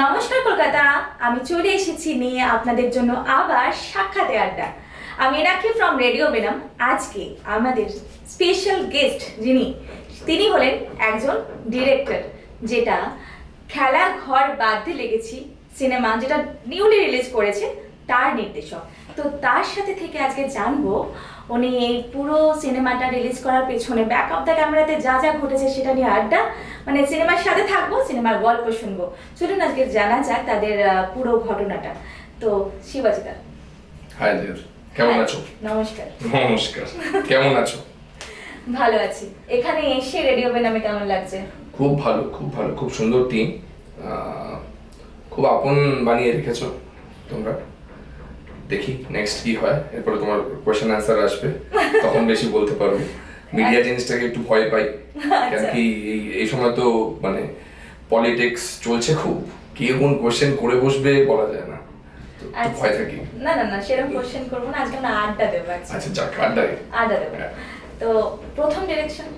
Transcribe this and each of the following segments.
নমস্কার, কলকাতা। আমি চলে এসেছি নিয়ে আপনাদের জন্য আবার সাক্ষাতে আড্ডা। আমি রাখি ফ্রম রেডিও বেনাম আজকে আমাদের স্পেশাল গেস্ট যিনি, তিনি হলেন একজন ডিরেক্টর যেটা খেলা ঘর বাঁধতে লেগেছি সিনেমা যেটা নিউলি রিলিজ করেছে তার নির্দেশক। তো তার সাথে থেকে আজকে জানব উনি এই পুরো সিনেমাটা রিলিজ করার পেছনে ব্যাক অফ দ্য ক্যামেরাতে যা যা ঘটেছে সেটা নিয়ে আড্ডা। মানে সিনেমার সাথে থাকব সিনেমার গল্প শুনব। চলুন আজকে জানা যাক তাদের পুরো ঘটনাটা। তো শিবাজিদা। হাই দেব কেমন আছো? নমস্কার। নমস্কার। কেমন আছো? ভালো আছি। এখানে এসে রেডিও বেনামে কেমন লাগছে? খুব ভালো খুব ভালো খুব সুন্দর টিম খুব আপন বানিয়ে রেখেছো তোমরা। দেখি নেক্সট কি হয়? এরপরে তোমার কোয়েশ্চেন অ্যান্সার আসবে। তখন বেশি বলতে পারব। মিডিয়া জিনিসটাকে একটু ভয় পাই। কেন আচ্ছা। কি এই এই সময় তো মানে পলিটিক্স চলছে খুব। কে কোন কোয়েশ্চেন করে বসবে বলা যায় না। আচ্ছা। ভয় থাকি। না না না সেরকম কোশ্চেন করব না। আজকে আমরা আড্ডা দেবো আচ্ছা যাক আড্ডায় আড্ডা দেবো। হ্যাঁ। তো প্রথম ডিরেকশন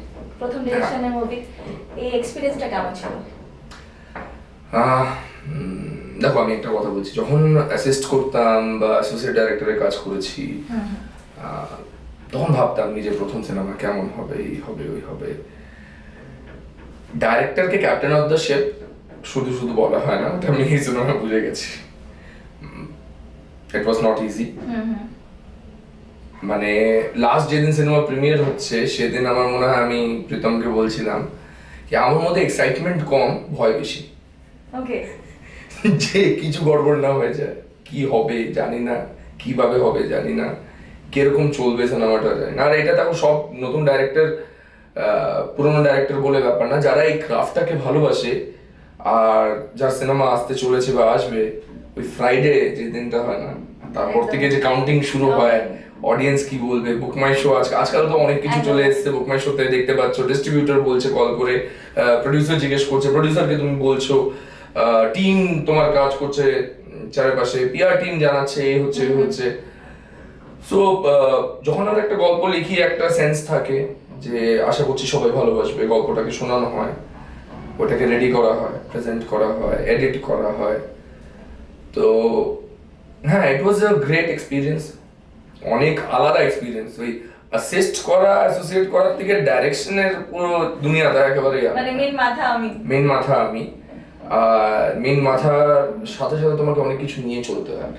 প্রথম ডিরেকশনের মুভি এই এক্সপিরিয়েন্সটা কেমন ছিল? আহ, দেখো আমি একটা কথা বলছি। যখন অ্যাসিস্ট করতাম বা অ্যাসোসিয়েট ডাইরেক্টরের কাজ করেছি তখন ভাবতাম নিজের প্রথম সিনেমা কেমন হবে এই হবে ওই হবে। ডাইরেক্টরকে ক্যাপ্টেন অফ দ্য শেপ শুধু শুধু বলা হয় না ওটা আমি এই সিনেমা বুঝে গেছি। ইট ওয়াজ নট ইজি মানে লাস্ট যেদিন সিনেমা প্রিমিয়ার হচ্ছে সেদিন আমার মনে হয় আমি প্রীতমকে বলছিলাম কি আমার মধ্যে এক্সাইটমেন্ট কম ভয় বেশি। ওকে যে কিছু গড়বড় না হয়ে যায় কি হবে জানি না কীভাবে হবে জানি না কীরকম চলবে সিনেমাটা জানি না। আর এটা দেখো সব নতুন ডাইরেক্টর পুরনো ডাইরেক্টর বলে ব্যাপার না যারা এই ক্রাফটটাকে ভালোবাসে আর যার সিনেমা আসতে চলেছে বা আসবে ওই ফ্রাইডে যে দিনটা হয় না তারপর। থেকে যে কাউন্টিং শুরু হয় অডিয়েন্স কি বলবে বুক মাই শো আজকাল আজকাল তো অনেক কিছু চলে এসেছে বুক মাই শোতে দেখতে পাচ্ছ ডিস্ট্রিবিউটর বলছে কল করে প্রডিউসার জিজ্ঞেস করছে প্রডিউসারকে তুমি বলছো টিম তোমার কাজ করছে চারপাশে পিআর টিম জানাচ্ছে এই হচ্ছে এই হচ্ছে। সো যখন আমরা একটা গল্প লিখি একটা সেন্স থাকে যে আশা করছি সবাই ভালোবাসবে গল্পটাকে শোনানো হয় ওটাকে রেডি করা হয় প্রেজেন্ট করা হয় এডিট করা হয়। তো হ্যাঁ ইট ওয়াজ আ গ্রেট এক্সপিরিয়েন্স অনেক আলাদা এক্সপিরিয়েন্স ওই অ্যাসিস্ট করা অ্যাসোসিয়েট করার থেকে ডাইরেকশনের পুরো দুনিয়াটা একেবারে মানে মেন মাথা আমি। মেন মাথা আমি। মেন মাথার সাথে সাথে তোমাকে অনেক কিছু নিয়ে চলতে হয়।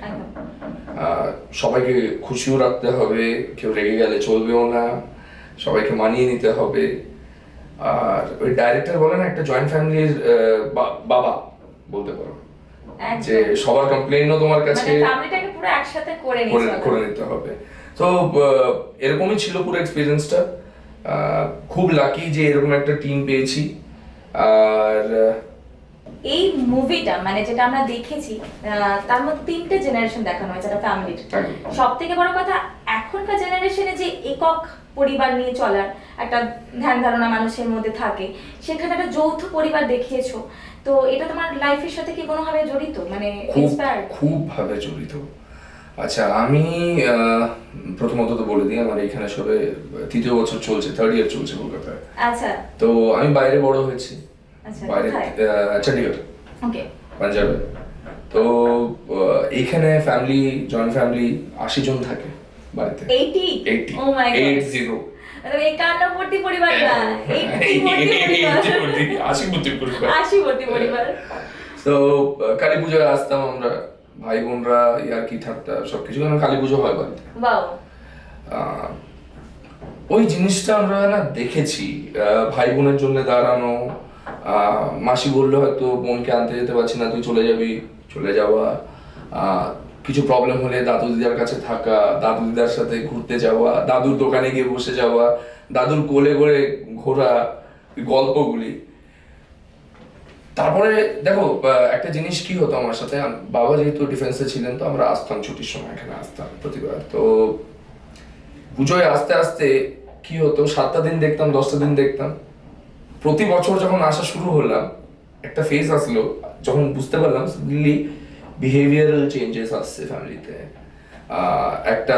সবাইকে খুশিও রাখতে হবে কেউ রেগে গেলে চলবেও না সবাইকে মানিয়ে নিতে হবে। আর ওই ডাইরেক্টর বলে না একটা জয়েন্ট ফ্যামিলির বাবা বলতে পারো। যে সবার কমপ্লেনও তোমার কাছে মানে একসাথে করে করে নিতে হবে। তো এরকমই ছিল পুরো এক্সপিরিয়েন্সটা খুব লাকি যে এরকম একটা টিম পেয়েছি। আর এই মুভিটা মানে যেটা আমরা দেখেছি তার মধ্যে তিনটে জেনারেশন দেখানো হয়েছে একটা ফ্যামিলির সব থেকে বড় কথা এখনকার জেনারেশনে যে একক পরিবার নিয়ে চলার একটা ধ্যান ধারণা মানুষের মধ্যে থাকে সেখানে একটা যৌথ পরিবার দেখিয়েছো। তো এটা তোমার লাইফের সাথে কি কোনোভাবে জড়িত? মানে খুব খুব ভাবে জড়িত। আচ্ছা আমি প্রথমত তো বলে দিই আমার এখানে সবে তৃতীয় বছর চলছে থার্ড ইয়ার চলছে কলকাতায়। আচ্ছা। তো আমি বাইরে বড় হয়েছি। বাইরে কোথায়? চণ্ডীগড়। পাঞ্জাবে। তো এইখানে ফ্যামিলি জয়েন্ট ফ্যামিলি আশি জন থাকে বাড়িতে। এইটি এইটি এইট জিরো একান্নবর্তী পরিবার না? পরিবার। আশি পরিবার। আশি ভর্তি পরিবার। তো কালী পুজোয় আসতাম আমরা। ভাই বোনরা ইয়ার কি ঠাট্টা সবকিছু কারণ কালী পুজো হয় বাড়িতে? ওই জিনিসটা আমরা না দেখেছি। ভাই বোনের জন্য দাঁড়ানো মাসি বলল, হয়তো বোনকে আনতে যেতে পারছি না, তুই চলে যাবি, চলে যাওয়া। কিছু প্রবলেম হলে দাদু দিদার কাছে থাকা, দাদু দিদার সাথে ঘুরতে যাওয়া, দাদুর দোকানে গিয়ে বসে যাওয়া, দাদুর কোলে করে ঘোরা গল্পগুলি। তারপরে দেখো একটা জিনিস কি হতো আমার সাথে? বাবা যেহেতু ডিফেন্সে ছিলেন, তো আমরা আসতাম ছুটির সময় এখানে আসতাম প্রতিবার। তো পুজোয় আস্তে আস্তে কি হতো? সাতটা দিন দেখতাম, দশটা দিন দেখতাম। প্রতি বছর যখন আসা শুরু হলাম একটা ফেজ আসলো যখন বুঝতে পারলাম সাডেনলি বিহেভিয়ারাল চেঞ্জেস আসছে ফ্যামিলিতে একটা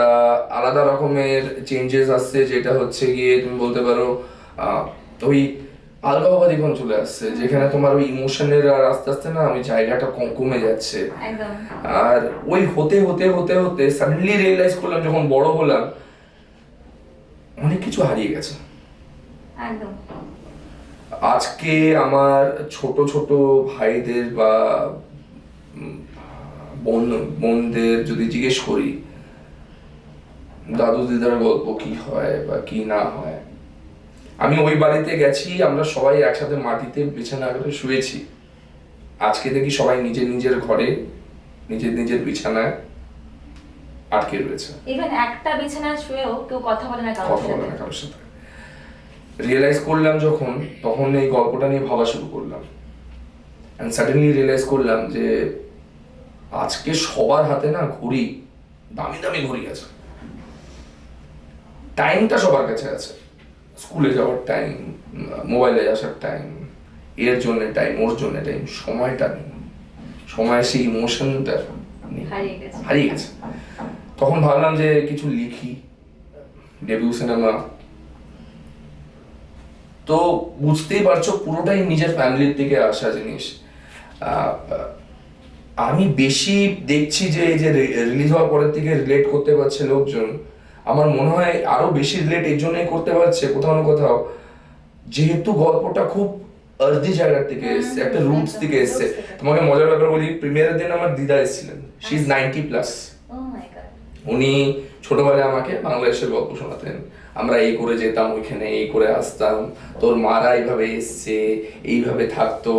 আলাদা রকমের চেঞ্জেস আসছে যেটা হচ্ছে গিয়ে তুমি বলতে পারো ওই আলগাবাদীপন চলে আসছে যেখানে তোমার ওই ইমোশনের আর আস্তে আস্তে না ওই জায়গাটা কম- কমে যাচ্ছে। আর ওই হতে হতে হতে হতে সাডেনলি রিয়েলাইজ করলাম যখন বড় হলাম অনেক কিছু হারিয়ে গেছে। একদম। আজকে আমার ছোট ছোট ভাইদের বা বোন বোনদের যদি জিজ্ঞেস করি দাদু দিদার গল্প কি হয় বা কি না হয়? আমি ওই বাড়িতে গেছি আমরা সবাই একসাথে মাটিতে বিছানা করে শুয়েছি। আজকে দেখি সবাই নিজের নিজের ঘরে নিজের নিজের বিছানায় আটকে রয়েছে। ইভেন একটা বিছানায় শুয়েও কেউ কথা বলে না কথা বলে না কারোর সাথে। রিয়েলাইজ করলাম যখন তখন এই গল্পটা নিয়ে ভাবা শুরু করলাম। অ্যান্ড সাডেনলি রিয়েলাইজ করলাম যে আজকে সবার হাতে না ঘড়ি দামি দামি ঘড়ি আছে। টাইমটা সবার কাছে আছে। স্কুলে যাওয়ার টাইম মোবাইলে আসার টাইম এর জন্য টাইম ওর জন্য টাইম সময়টা নেই। সময় সেই ইমোশনটা হারিয়ে গেছে। তখন ভাবলাম যে কিছু লিখি। ডেবিউ সিনেমা তো বুঝতেই পারছ পুরোটাই নিজের ফ্যামিলির দিকে আসা জিনিস। আমি বেশি দেখছি যে এই যে রিলিজ হওয়ার পরের থেকে রিলেট করতে পারছে লোকজন। আমার মনে হয় আরও বেশি রিলেট এই জন্যই করতে পারছে কোথাও না কোথাও। যেহেতু গল্পটা খুব আর্দি জায়গার থেকে এসছে একটা রুটস থেকে এসছে। তোমাকে মজার ব্যাপার বলি প্রিমিয়ারের দিন আমার দিদা এসেছিলেন। শি ইজ নাইনটি প্লাস উনি ছোটবেলায় আমাকে বাংলাদেশের গল্প শোনাতেন। আমরা এই করে যেতাম ওইখানে এই করে আসতাম। তোর মারা এইভাবে এসছে এইভাবে থাকতো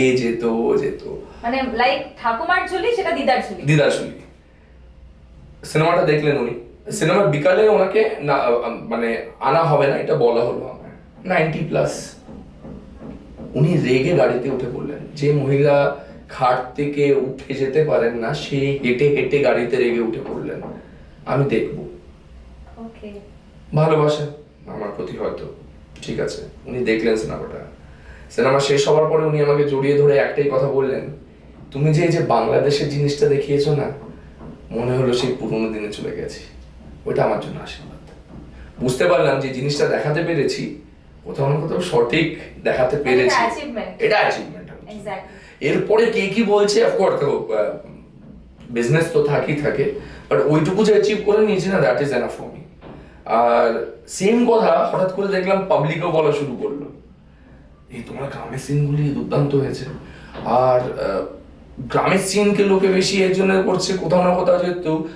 এ যেত ও যেত। মানে লাইক ঠাকুমার ঝুলি সেটা দিদার ঝুলি? দিদা শুনি সিনেমাটা দেখলেন উনি? সিনেমার বিকালে ওনাকে না মানে আনা হবে না এটা বলা হলো আমার। Ninety plus. উনি রেগে গাড়িতে উঠে পড়লেন। যে মহিলা খাট থেকে উঠে যেতে পারেন না সে হেঁটে হেঁটে গাড়িতে রেগে উঠে পড়লেন। আমি দেখব। ওকে ভালোবাসেন আমার প্রতি হয়তো ঠিক আছে উনি দেখলেন সিনেমাটা। সিনেমা শেষ হওয়ার পরে উনি আমাকে জড়িয়ে ধরে একটাই কথা বললেন তুমি যে এই যে বাংলাদেশের জিনিসটা দেখিয়েছো না মনে হলো সেই পুরোনো দিনে চলে গেছি। ওইটা আমার জন্য আশীর্বাদ। বুঝতে পারলাম যে জিনিসটা দেখাতে পেরেছি কোথাও না কোথাও সঠিক দেখাতে পেরেছি। এটা অ্যাচিভমেন্ট এরপরে কে কি বলছে অফকোর্স তো বিজনেস তো থাকি থাকে বাট ওইটুকু যে অ্যাচিভ করে নিয়েছি না that is enough for me R same কথা হঠাৎ করে দেখলাম পাবলিকও বলা শুরু করল। এই তোমার গ্রামের সিনগুলি দুর্দান্ত হয়েছে। আর গ্রামের সিনকে লোকে বেশি এর জন্য করছে কোথাও না কোথাও যেহেতু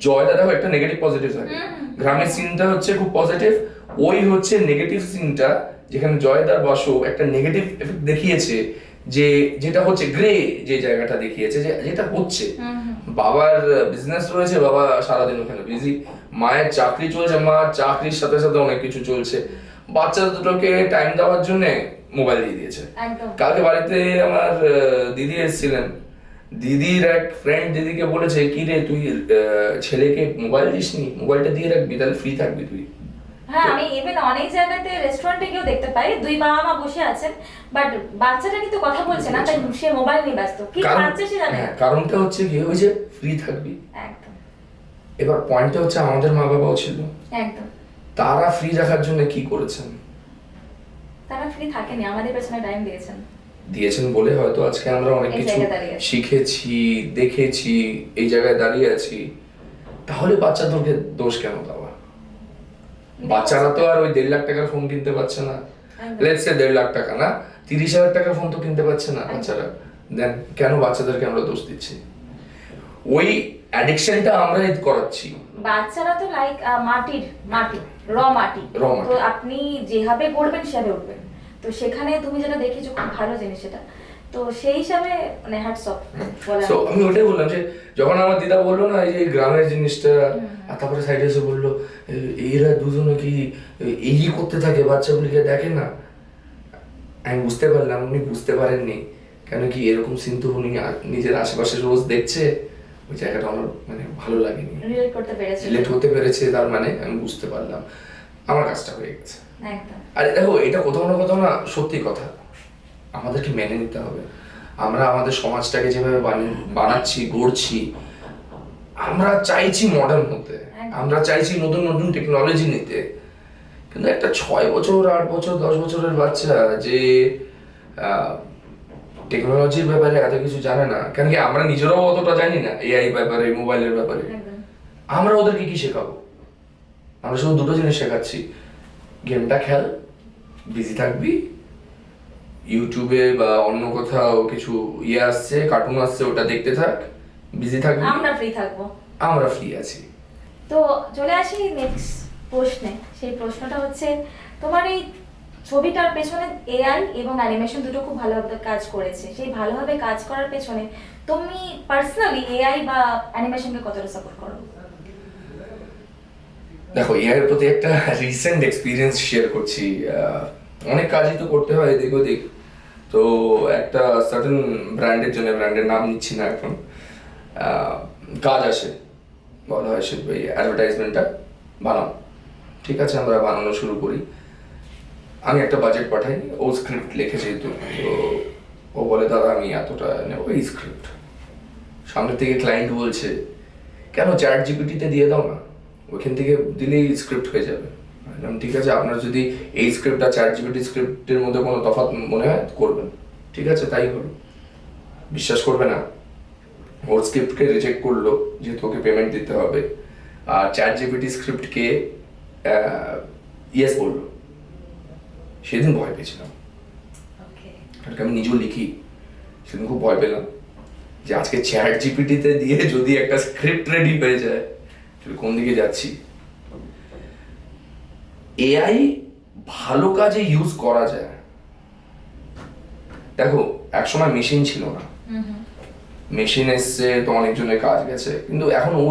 জয়দাদাও একটা নেগেটিভ পজিটিভ থাকে। গ্রামের সিনটা হচ্ছে খুব পজিটিভ ওই হচ্ছে নেগেটিভ সিনটা যেখানে জয়দার বাসো একটা নেগেটিভ এফেক্ট দেখিয়েছে যে যেটা হচ্ছে গ্রে যে জায়গাটা দেখিয়েছে যে যেটা হচ্ছে। বাবার বিজনেস রয়েছে বাবা সারাদিন ওখানে বিজি মায়ের চাকরি চলছে মা চাকরির সাথে সাথে অনেক কিছু চলছে। বাচ্চা দুটোকে টাইম দেওয়ার জন্য মোবাইল দিয়ে দিয়েছে। কালকে বাড়িতে আমার দিদি এসেছিলেন। দিদির এক ফ্রেন্ড দিদিকে বলেছে কি রে তুই ছেলেকে মোবাইল দিসনি? মোবাইলটা দিয়ে রাখবি তাহলে ফ্রি থাকবি তুই। হ্যাঁ আমি ইভেন অনেক জায়গাতে রেস্টুরেন্টে গিয়েও দেখতে পাই। দুই বাবা মা বসে আছেন বাট বাচ্চাটা কিন্তু কথা বলছে না তাই সে মোবাইল নিয়ে ব্যস্ত। কি খাচ্ছে সে জানে? হ্যাঁ, কারণটা হচ্ছে কি ওই যে ফ্রি থাকবি। একদম। এবার পয়েন্টটা হচ্ছে আমাদের মা বাবাও ছিল। একদম। তারা ফ্রি রাখার জন্য কি করেছেন? তারা ফ্রি থাকেনি আমাদের পেছনে টাইম দিয়েছেন। দিয়েছেন বলে হয়তো আজকে আমরা অনেক কিছু শিখেছি দেখেছি এই জায়গায় দাঁড়িয়ে আছি। তাহলে বাচ্চাদেরকে দোষ কেন দেওয়া বাচ্চারা তো আর ওই দেড় লাখ টাকার ফোন কিনতে পারছে না। লেটস সে দেড় লাখ টাকা না? তিরিশ হাজার টাকার ফোন তো কিনতে পারছে না বাচ্চারা। দেন কেন বাচ্চাদেরকে আমরা দোষ দিচ্ছি? ওই অ্যাডিকশনটা আমরাই করাচ্ছি। বাচ্চারা তো লাইক মাটির মাটি। র মাটি। তো আপনি যেভাবে গড়বেন সেভাবে উঠবেন। তো সেখানে তুমি যেটা দেখেছ খুব ভালো জিনিস সেটা। তো সেই হিসাবে মানে হ্যাটস অফ সো আমি ওটাই বললাম যে যখন আমার দিদা বলল না এই যে গ্রামের জিনিসটা আর তারপরে সাইডে এসে বলল এরা দুজনে কি এই করতে থাকে বাচ্চাগুলিকে দেখে না? আমি বুঝতে পারলাম উনি বুঝতে পারেননি। কেন কি এরকম সিন তো উনি নিজের আশেপাশে রোজ দেখছে? ওই জায়গাটা আমার মানে ভালো লাগেনি। রিলেট করতে পেরেছি। রিলেট হতে পেরেছে তার মানে আমি বুঝতে পারলাম। আমার কাজটা হয়ে গেছে। আরে দেখো এটা কোথাও না কোথাও না সত্যি কথা। আমাদেরকে মেনে নিতে হবে। আমরা আমাদের সমাজটাকে যেভাবে বানি- বানাচ্ছি গড়ছি আমরা চাইছি মডার্ন হতে। আমরা চাইছি নতুন নতুন টেকনোলজি নিতে। কিন্তু একটা ছয় বছর আট বছর দশ বছরের বাচ্চা যে টেকনোলজির ব্যাপারে এত কিছু জানে না কেন কি আমরা নিজেরাও অতটা জানি না এআই ব্যাপারে মোবাইলের ব্যাপারে। আমরা ওদেরকে কি শেখাবো? আমরা শুধু দুটো জিনিস শেখাচ্ছি গেমটা খেল বিজি থাকবি ইউটিউবে বা অন্য কোথাও কিছু ইয়ে আসছে কার্টুন আসছে ওটা দেখতে থাক। বিজি থাকবি? আমরা ফ্রি থাকব। আমরা ফ্রি আছি। তো চলে আসি নেক্সট প্রশ্নে। সেই প্রশ্নটা হচ্ছে তোমার এই ছবিটার পেছনে এআই এবং অ্যানিমেশন দুটো খুব ভালোভাবে কাজ করেছে। সেই ভালোভাবে কাজ করার পেছনে তুমি পার্সোনালি এআই বা অ্যানিমেশনকে কতটা সাপোর্ট করো? দেখো এআই এর প্রতি একটা রিসেন্ট এক্সপিরিয়েন্স শেয়ার করছি অনেক কাজই তো করতে হয় এদিক ওদিক। তো একটা সার্টেন ব্র্যান্ডের জন্য ব্র্যান্ডের নাম নিচ্ছি না এখন। কাজ আসে, বলা হয় ওই অ্যাডভার্টাইজমেন্টটা বানাও। ঠিক আছে, আমরা বানানো শুরু করি। আমি একটা বাজেট পাঠাই, ও স্ক্রিপ্ট লিখে যেহেতু, তো ও বলে, দাদা, আমি এতটা নেব এই স্ক্রিপ্ট সামনে থেকে ক্লায়েন্ট বলছে, কেন চ্যাট জিপিটিতে দিয়ে দাও না? ওইখান থেকে দিলেই স্ক্রিপ্ট হয়ে যাবে। ঠিক আছে? আপনার যদি এই স্ক্রিপ্ট আর চ্যাট জিপিটি স্ক্রিপ্টের মধ্যে কোনো তফাৎ মনে হয় করবেন। ঠিক আছে? তাই হলো বিশ্বাস করবে না। ওর স্ক্রিপ্টকে রিজেক্ট করল যেহেতু তোকে পেমেন্ট দিতে হবে। আর চ্যাট জিপিটি স্ক্রিপ্টকে ইয়েস বলল। সেদিন ভয় পেয়েছিলাম। কারণ আমি নিজেও লিখি। সেদিন খুব ভয় পেলাম। যে আজকে চ্যাট জিপিটিতে দিয়ে যদি একটা স্ক্রিপ্ট রেডি হয়ে যায় তাহলে কোন দিকে যাচ্ছি? এআই ভালো কাজে ইউজ করা যায়। দেখো একসময় মেশিন ছিল না। মেশিন এসছে তো অনেকজনের কাজ গেছে। কিন্তু এখন ও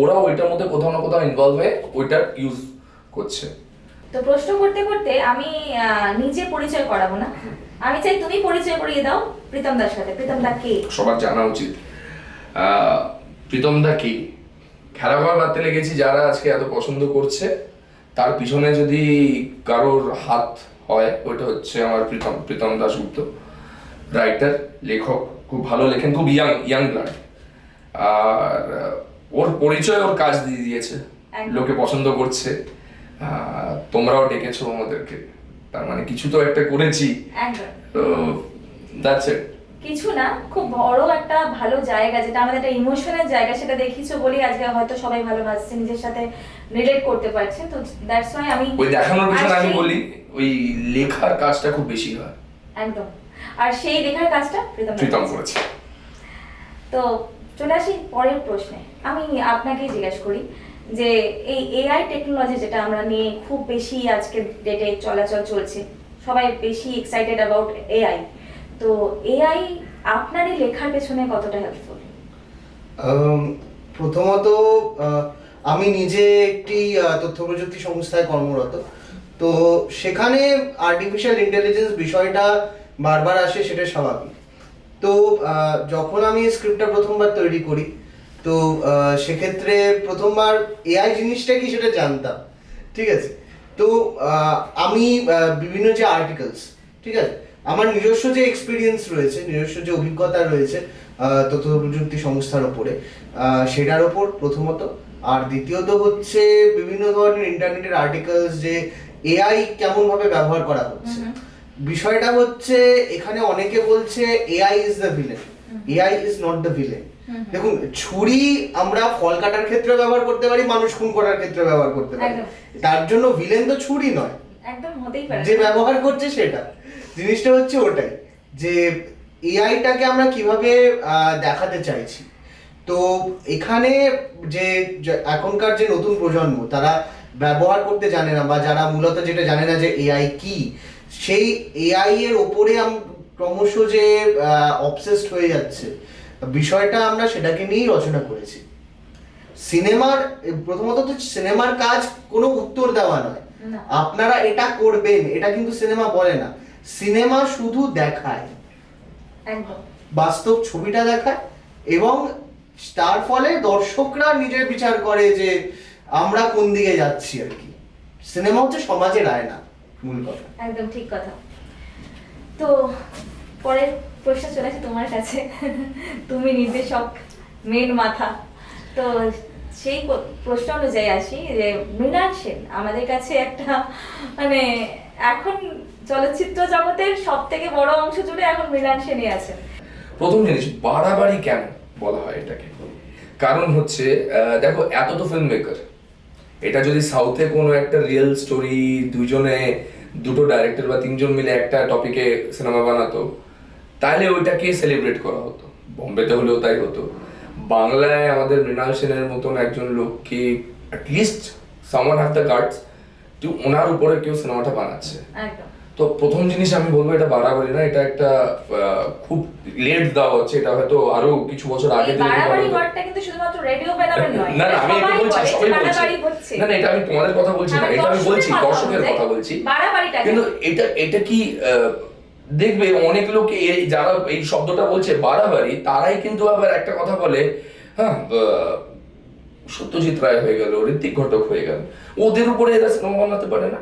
ওরা ওইটার মধ্যে কোথাও না কোথাও ইনভলভ হয়ে ওইটার ইউজ করছে। তো প্রশ্ন করতে করতে আমি নিজে পরিচয় করাবো না। আমি চাই তুমি পরিচয় করিয়ে দাও প্রীতম দার সাথে। প্রীতম দা কে? সবার জানা উচিত। প্রীতম দা কি? খেলাঘর বাড়তে লেগেছি যারা আজকে এত পছন্দ করছে। তার পিছনে যদি কারোর হাত হয় ওইটা হচ্ছে আমার প্রীতম প্রীতম দাশগুপ্ত রাইটার লেখক খুব ভালো লেখেন খুব ইয়াং ইয়াং ব্লাড আর ওর পরিচয় ওর কাজ দিয়ে দিয়েছে লোকে পছন্দ করছে তোমরাও ডেকেছো আমাদেরকে। তার মানে কিছু তো একটা করেছি। তো দ্যাটস ইট কিছু না খুব বড় একটা ভালো জায়গা যেটা আমাদের একটা ইমোশনের জায়গা সেটা দেখিছো বলেই আজকে হয়তো সবাই ভালোবাসছে নিজের সাথে রিলেট করতে পারছে। তো দ্যাটস ওয়াই আমি ওই দেখানোর পিছনে আমি বলি ওই লেখার কাজটা খুব বেশি হয়। একদম। আর সেই লেখার কাজটা প্রীতম প্রীতম করেছে। করেছে তো চলে আসি পরের প্রশ্নে। আমি আপনাকেই জিজ্ঞেস করি যে এই এআই টেকনোলজি যেটা আমরা নিয়ে খুব বেশি আজকে ডেটে চলাচল চলছে সবাই বেশি এক্সাইটেড অ্যাবাউট এআই তো এআই আপনার লেখার পেছনে কতটা হেল্পফুল প্রথমত আমি নিজে একটি তথ্য প্রযুক্তি সংস্থায় কর্মরত। তো সেখানে আর্টিফিশিয়াল ইন্টেলিজেন্স বিষয়টা বারবার আসে, সেটা স্বাভাবিক। তো যখন আমি স্ক্রিপ্টটা প্রথমবার তৈরি করি, তো সেক্ষেত্রে প্রথমবার এআই জিনিসটা কি সেটা জানতাম। ঠিক আছে? তো আমি বিভিন্ন যে আর্টিকেলস ঠিক আছে? আমার নিজস্ব যে এক্সপিরিয়েন্স রয়েছে নিজস্ব যে অভিজ্ঞতা রয়েছে তথ্য প্রযুক্তি সংস্থার ওপরে সেটার ওপর প্রথমত। আর দ্বিতীয়ত হচ্ছে বিভিন্ন ধরনের ইন্টারনেটের আর্টিকেলস যে এআই কেমন ভাবে ব্যবহার করা হচ্ছে। বিষয়টা হচ্ছে এখানে অনেকে বলছে AI is the villain AI is not the villain দেখুন ছুরি আমরা ফল কাটার ক্ষেত্রে ব্যবহার করতে পারি মানুষ খুন করার ক্ষেত্রে ব্যবহার করতে পারি। তার জন্য ভিলেন তো ছুরি নয়। একদম হতেই পারে। যে ব্যবহার করছে সেটা। জিনিসটা হচ্ছে ওটাই যে এআইটাকে আমরা কীভাবে দেখাতে চাইছি। তো এখানে যে এখনকার যে নতুন প্রজন্ম তারা ব্যবহার করতে জানে না বা যারা মূলত যেটা জানে না যে এআই কি সেই এআই এর ওপরে ক্রমশ যে অবসেসড হয়ে যাচ্ছে বিষয়টা আমরা সেটাকে নিয়েই রচনা করেছি। সিনেমার প্রথমত তো সিনেমার কাজ কোনো উত্তর দেওয়া নয়। আপনারা এটা করবেন এটা কিন্তু সিনেমা বলে না। সিনেমা শুধু দেখায়। একদম। বাস্তব ছবিটা দেখায় এবং তার ফলে দর্শকরা নিজের বিচার করে যে আমরা কোন দিকে যাচ্ছি আর কি। সিনেমা হচ্ছে সমাজের আয়না মূল কথা। একদম ঠিক কথা। তো পরের প্রশ্ন চলে আসে তোমার কাছে। তুমি নির্দেশক মেন মাথা। তো সেই প্রশ্ন অনুযায়ী আসি যে মৃণাল সেন আমাদের কাছে একটা মানে এখন চলচ্চিত্র জগতের সব থেকে বড় অংশ জুড়ে এখন মৃণাল সেনই আছেন। প্রথম জিনিস বাড়াবাড়ি কেন বলা হয় এটাকে? কারণ হচ্ছে দেখো এত তো ফিল্ম মেকার এটা যদি সাউথে কোনো একটা রিয়েল স্টোরি দুজনে দুটো ডাইরেক্টর বা তিনজন মিলে একটা টপিকে সিনেমা বানাতো তাহলে ওইটাকে সেলিব্রেট করা হতো। বোম্বেতে হলেও তাই হতো। বাংলায় আমাদের মৃণাল সেনের মতন একজন লোককে at least someone have the guards to ওনার উপরে কেউ সিনেমাটা বানাচ্ছে। একদম। তো প্রথম জিনিস আমি বলব এটা বাড়াবাড়ি না এটা একটা আহ, খুব লেট দেওয়া হচ্ছে এটা হয়তো আরও কিছু বছর আগে বাড়াবাড়ি ওয়ার্ডটা কিন্তু শুধুমাত্র রেডিও নয় না না আমি এটা বলছি সবাই বলছি। না না এটা আমি তোমাদের কথা বলছি না এটা আমি বলছি দর্শকের কথা বলছি। বাড়াবাড়িটা কিন্তু এটা এটা কি দেখবে অনেক লোক এই যারা এই শব্দটা বলছে বাড়াবাড়ি তারাই কিন্তু আবার একটা কথা বলে হ্যাঁ আহ, সত্যজিৎ রায় হয়ে গেল ঋত্বিক ঘটক হয়ে গেল। ওদের উপরে এরা সিনেমা বানাতে পারে না।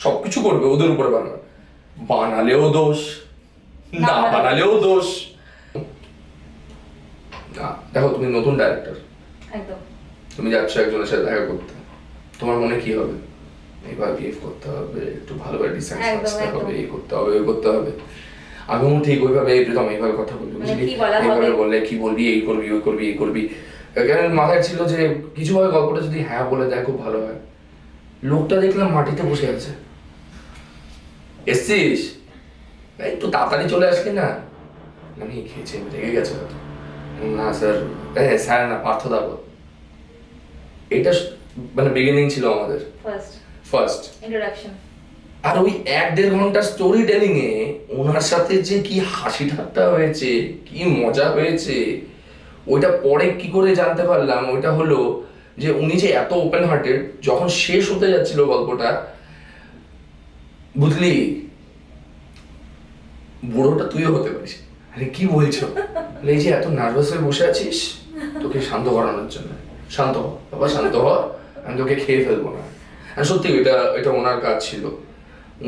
সবকিছু করবে ওদের উপরে বানাবে। বানালেও দোষ না বানালেও দোষ। না দেখো তুমি নতুন ডাইরেক্টর একদম। তুমি যাচ্ছ একজনের সাথে দেখা করতে। তোমার মনে কি হবে? এবার বিহেভ করতে হবে একটু ভালোভাবে ডিসেন্স একদম। হবে এই করতে হবে ওই করতে হবে। আমিও ঠিক ওইভাবে এই প্রীতম এইভাবে কথা বলবি। মানে বুঝলি? এইভাবে বললে কি বলবি এই করবি ওই করবি এই করবি। এখানে মাথায় ছিল যে কিছু ভাবে গল্পটা যদি হ্যাঁ বলে দেয় খুব ভালো হয়। লোকটা দেখলাম মাটিতে বসে আছে। এসছিস? এই একটু তাড়াতাড়ি চলে আসলি না? আমি খেয়েছি রেগে গেছে না স্যার। এ স্যার না পার্থ দাবো এটা মানে বিগিনিং ছিল আমাদের। ফার্স্ট ফার্স্ট ইন্ট্রোডাকশন আর ওই এক দেড় ঘণ্টা স্টোরি টেলিং এ ওনার সাথে যে কি হাসি ঠাট্টা হয়েছে কি মজা হয়েছে ওইটা পরে কি করে জানতে পারলাম ওইটা হলো যে উনি যে এত ওপেন হার্টেড যখন শেষ হতে যাচ্ছিল গল্পটা বুঝলি? বুড়োটা তুইও হতে পারিস। আরে কি বলছো? বলে, এই যে এত নার্ভাস হয়ে বসে আছিস? তোকে শান্ত করানোর জন্য। শান্ত হ বাবা শান্ত হ। আমি তোকে খেয়ে ফেলব না। আর সত্যি এটা এটা ওনার কাজ ছিল।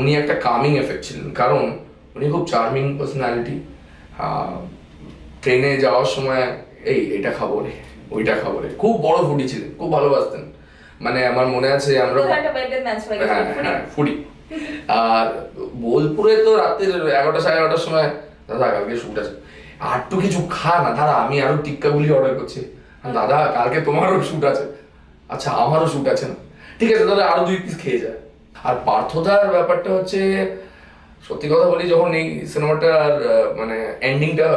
উনি একটা কামিং এফেক্ট ছিলেন। কারণ উনি খুব চার্মিং পার্সোনালিটি ট্রেনে যাওয়ার সময় এই এটা খাব রে ওইটা খাব রে। খুব বড় ফুডি ছিলেন খুব ভালোবাসতেন। মানে আমার মনে আছে আমরা হ্যাঁ হ্যাঁ ফুডি আর বোলপুরে তো রাত্রির এগারোটা সাড়ে এগারোটার সময়, দাদা কালকে শুট আছে। আর তো কিছু খা না, দাদা, আমি আরও টিক্কাগুলি অর্ডার করছি। দাদা, কালকে তোমারও শুট আছে। আচ্ছা আমারও শুট আছে না। ঠিক আছে, তাহলে আরও দুই পিস খেয়ে যায় আর পার্থতার ব্যাপারটা হচ্ছে, সত্যি কথা বলি, যখন এই সিনেমাটার মানে এন্ডিংটা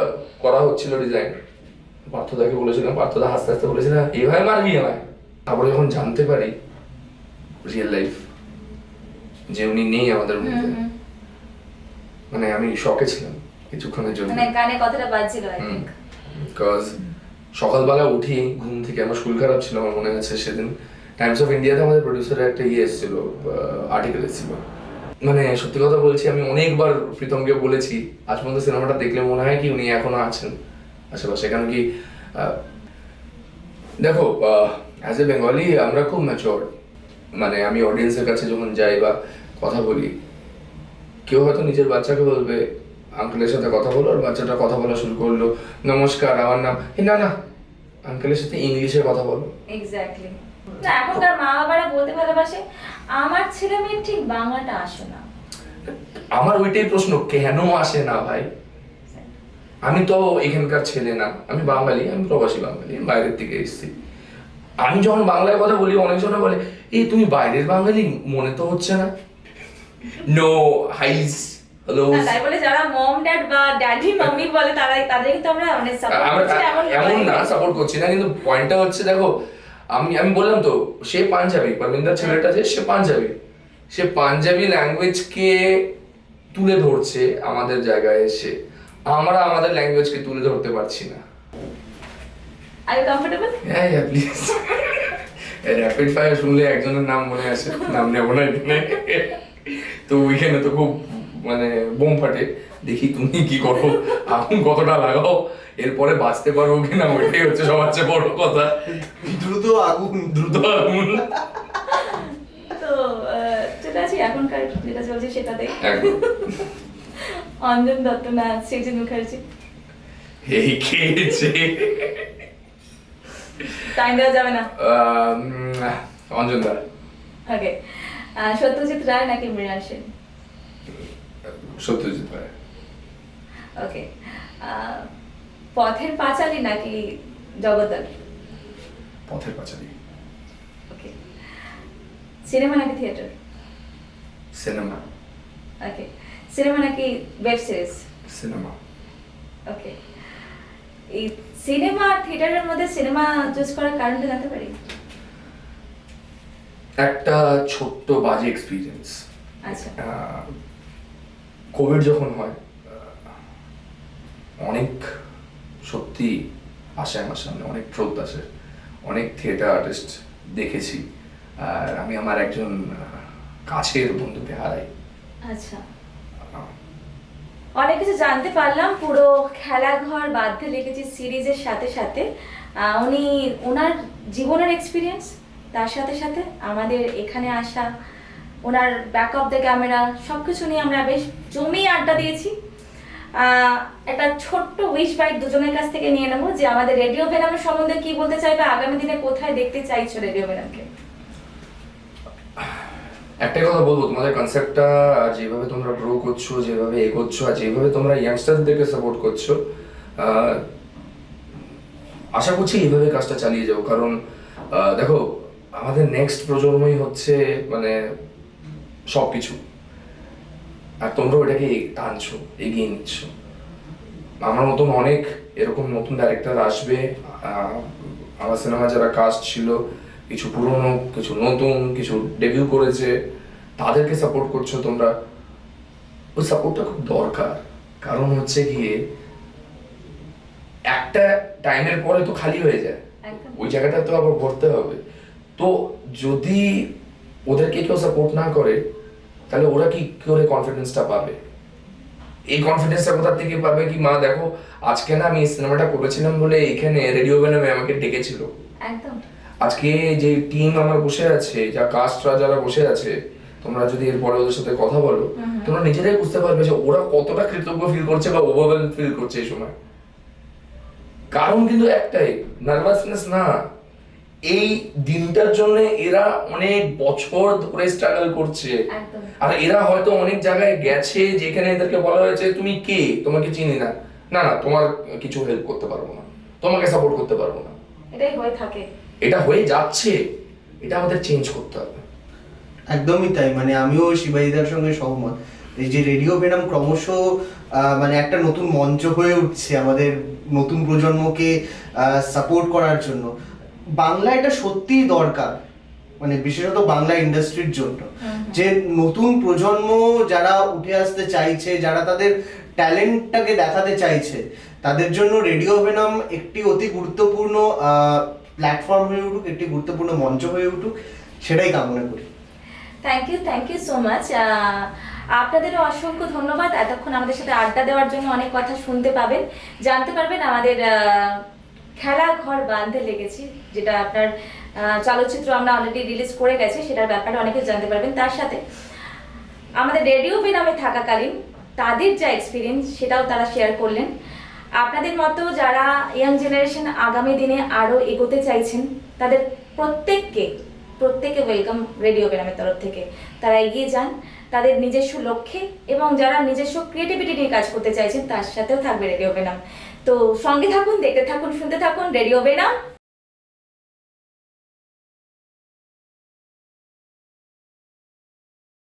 করা হচ্ছিল ডিজাইন পার্থদাকে বলেছিলাম, পার্থদা হাসতে হাসতে বলেছিলাম এভাবে মারবি আমায়? তারপরে যখন জানতে পারি রিয়েল লাইফ যে উনি নেই আমাদের মধ্যে। মানে আমি শকে ছিলাম কিছুক্ষণের জন্য। মানে কানে কথাটা বাজছিল আই থিংক বিকজ সকালবেলা উঠি ঘুম থেকে আমার শরীর খারাপ ছিল আমার মনে আছে সেদিন। টাইমস অফ ইন্ডিয়াতে আমাদের প্রডিউসারের একটা ইয়ে এসেছিল আর্টিকেল এসেছিল। মানে সত্যি কথা বলছি আমি অনেকবার প্রীতমকে বলেছি আজ পর্যন্ত সিনেমাটা দেখলে মনে হয় কি উনি এখনও আছেন। আশেপাশে কেন কি দেখো অ্যাজ এ বেঙ্গলি আমরা খুব ম্যাচিওর মানে আমি অডিয়েন্সের কাছে যখন যাই বা কথা বলি কেউ হয়তো নিজের বাচ্চাকে বলবে আঙ্কেলের সাথে কথা বলো আর বাচ্চাটা কথা বলা শুরু করল নমস্কার আমার নাম না না আঙ্কেলের সাথে ইংলিশে কথা বলো। এক্স্যাক্টলি না এখনকার মা বাবারা বলতে ভালোবাসে আমার ছেলে মেয়ের ঠিক বাংলাটা আসে না। আমার ওইটাই প্রশ্ন কেন আসে না ভাই? আমি তো এখানকার ছেলে না আমি বাঙালি আমি প্রবাসী বাঙালি বাইরের থেকে এসেছি। আমি যখন বাংলায় কথা বলি অনেকজনে বলে এই তুমি বাইরের বাঙালি মনে তো হচ্ছে না। নো হাইস হ্যালো তাই বলে যারা মম ড্যাড বা ড্যাডি মাম্মি বলে তারা তাদের কিন্তু আমরা মানে সাপোর্ট করছি এমন না সাপোর্ট করছি না কিন্তু পয়েন্টটা হচ্ছে দেখো আমি আমি বললাম তো সে পাঞ্জাবি পারমিন্দার ছেলেটা যে সে পাঞ্জাবি। সে পাঞ্জাবি ল্যাঙ্গুয়েজকে তুলে ধরছে আমাদের জায়গায় এসে। আমরা আমাদের ল্যাঙ্গুয়েজকে তুলে ধরতে পারছি না। আর ইউ কমফোর্টেবল হ্যাঁ হ্যাঁ প্লিজ র্যাপিড ফায়ার শুনলে একজনের নাম মনে আসে নাম নেব না এখানে। তো ওইখানে তো খুব মানে বোম ফাটে। দেখি তুমি কি করো? আগুন কতটা লাগাও? এরপরে বাঁচতে পারব কিনা ওইটাই হচ্ছে সবার চেয়ে বড় কথা। দ্রুত আগুন। দ্রুত আগুন। তো আসি এখনকার যেটা চলছে সেটাতে অঞ্জন দত্ত না সৃজন মুখার্জি। এই খেয়েছে টাইম দেওয়া যাবে না। অঞ্জন দা। ওকে সত্যজিৎ রায় নাকি মৃণাল সেন? সত্যজিৎ রায়। ওকে পথের পাঁচালী নাকি জগদ্দল? পথের পাঁচালী। ওকে সিনেমা নাকি থিয়েটার? সিনেমা। ওকে সিনেমা নাকি ওয়েব সিরিজ সিনেমা। ওকে এই সিনেমা থিয়েটারের মধ্যে সিনেমা চুজ করার কারণটা জানতে পারি? একটা ছোট্ট বাজে এক্সপিরিয়েন্স আচ্ছা। কোভিড যখন হয় অনেক সত্যি আসে আমার সামনে অনেক ট্রোথ আসে। অনেক থিয়েটার আর্টিস্ট দেখেছি। আর আমি আমার একজন কাছের বন্ধুকে হারাই। আচ্ছা। অনেক কিছু জানতে পারলাম। পুরো খেলাঘর বাধ্যে লিখেছি সিরিজের সাথে সাথে। উনি ওনার জীবনের এক্সপিরিয়েন্স তার সাথে সাথে আমাদের এখানে আসা ওনার ব্যাক অফ দ্য ক্যামেরা সব কিছু নিয়ে আমরা বেশ জমিয়ে আড্ডা দিয়েছি। একটা ছোট্ট উইশ বাইট দুজনের কাছ থেকে নিয়ে নেব যে আমাদের রেডিও ভেনামের সম্বন্ধে কি বলতে চাইবে, আগামী দিনে কোথায় দেখতে চাইছো রেডিও ভেনামকে একটাই কথা বলব, তোমাদের কনসেপ্টটা যেভাবে তোমরা গ্রো করছ, যেভাবে এগোচ্ছ, আর যেভাবে তোমরা ইয়াংস্টারদেরকে সাপোর্ট করছ আশা করছি এইভাবে কাজটা চালিয়ে যাও কারণ দেখো, আমাদের নেক্সট প্রজন্মই হচ্ছে মানে সব কিছু আর তোমরা ওটাকে টানছো, এগিয়ে নিচ্ছ। আমার মতন অনেক এরকম নতুন ডাইরেক্টর আসবে আমার সিনেমা যারা কাস্ট ছিল কিছু পুরনো কিছু নতুন কিছু ডেবিউ করেছে। তাদেরকে সাপোর্ট করছ তোমরা। ওই সাপোর্টটা খুব দরকার। কারণ হচ্ছে গিয়ে একটা টাইমের পরে তো খালি হয়ে যায়। ওই জায়গাটা তো আবার ভরতে হবে। তো যদি ওদেরকে কেউ সাপোর্ট না করে তাহলে ওরা কি করে কনফিডেন্সটা পাবে? এই কনফিডেন্সটা কোথা থেকে পাবে কি মা দেখো আজকে না আমি এই সিনেমাটা করেছিলাম বলে এখানে রেডিও বেনামে আমাকে ডেকেছিল। একদম। আজকে যে টিম আমার বসে আছে যা কাস্টরা যারা বসে আছে তোমরা যদি এরপরে ওদের সাথে কথা বলো তোমরা নিজেরাই বুঝতে পারবে যে ওরা কতটা কৃতজ্ঞ ফিল করছে বা ওভারওয়েল ফিল করছে এই সময়। কারণ কিন্তু একটাই নার্ভাসনেস না। এই দিনটার জন্য এরা অনেক বছর ধরে স্ট্রাগল করছে। আর এরা হয়তো অনেক জায়গায় গেছে যেখানে এদেরকে বলা হয়েছে তুমি কে? তোমাকে চিনি না। না না তোমার কিছু হেল্প করতে পারব না। তোমাকে সাপোর্ট করতে পারব না। এটাই হয়ে থাকে। এটা হয়ে যাচ্ছে এটা আমাদের চেঞ্জ করতে হবে। একদমই তাই মানে আমিও শিবাজিদার সঙ্গে সহমত। এই যে রেডিও বেনাম ক্রমশ মানে একটা নতুন মঞ্চ হয়ে উঠছে আমাদের নতুন প্রজন্মকে সাপোর্ট করার জন্য। বাংলা এটা সত্যিই দরকার মানে বিশেষত বাংলা ইন্ডাস্ট্রির জন্য। যে নতুন প্রজন্ম যারা উঠে আসতে চাইছে যারা তাদের ট্যালেন্টটাকে দেখাতে চাইছে তাদের জন্য রেডিও বেনাম একটি অতি গুরুত্বপূর্ণ প্ল্যাটফর্ম হয়ে উঠুক, একটি গুরুত্বপূর্ণ মঞ্চ হয়ে উঠুক, সেটাই কামনা করি। Thank you thank you so much আপনাদেরও অসংখ্য ধন্যবাদ। এতক্ষণ আমাদের সাথে আড্ডা দেওয়ার জন্য অনেক কথা শুনতে পাবেন। জানতে পারবেন আমাদের খেলা ঘর বাঁধতে লেগেছি, যেটা আপনার চলচ্চিত্র আমরা অলরেডি রিলিজ করে গেছে, সেটার ব্যাপারে অনেকে জানতে পারবেন। তার সাথে আমাদের রেডিও বেনামে থাকাকালীন তাদের যা এক্সপিরিয়েন্স সেটাও তারা শেয়ার করলেন। আপনাদের মতো যারা ইয়াং জেনারেশন আগামী দিনে আরও এগোতে চাইছেন, তাদের প্রত্যেককে, প্রত্যেকে ওয়েলকাম রেডিও বেনামের তরফ থেকে। তারা এগিয়ে যান, তাদের নিজস্ব লক্ষ্যে এবং যারা নিজস্ব ক্রিয়েটিভিটি নিয়ে কাজ করতে চাইছেন, তার সাথেও থাকবে রেডিও বেনাম তো সঙ্গে থাকুন, দেখতে থাকুন, শুনতে থাকুন রেডিও বেনাম